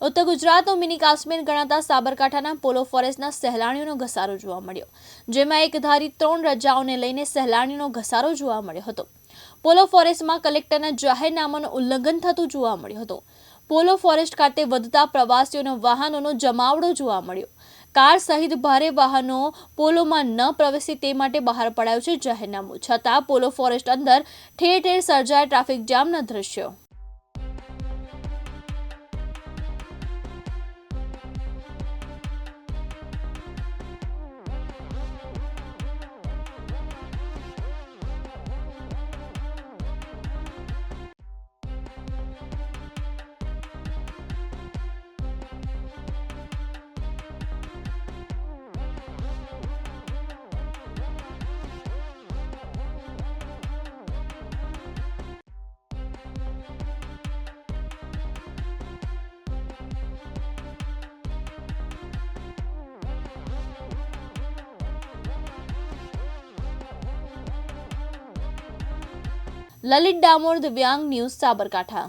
ઉત્તર ગુજરાતનો મિની કાશ્મીર ગણાતા સાબરકાંઠાના પોલો ફોરેસ્ટના સહેલાણીઓનો ઘસારો જોવા મળ્યો, જેમાં એક ધારી ત્રણ રજાઓને લઈને સહેલાણીઓનો ઘસારો જોવા મળ્યો હતો. પોલો ફોરેસ્ટમાં કલેક્ટરના જાહેરનામાનું ઉલ્લંઘન થતું જોવા મળ્યું હતું. પોલો ફોરેસ્ટ ખાતે વધતા પ્રવાસીઓનો વાહનોનો જમાવડો જોવા મળ્યો. કાર સહિત ભારે વાહનો પોલોમાં ન પ્રવેશે તે માટે બહાર પડાયું છે જાહેરનામું, છતાં પોલો ફોરેસ્ટ અંદર ઠેર ઠેર સર્જાય ટ્રાફિક જામના દ્રશ્યો લલિત ડામોર દિવ્યાંગ ન્યૂઝ સાબરકાંઠા.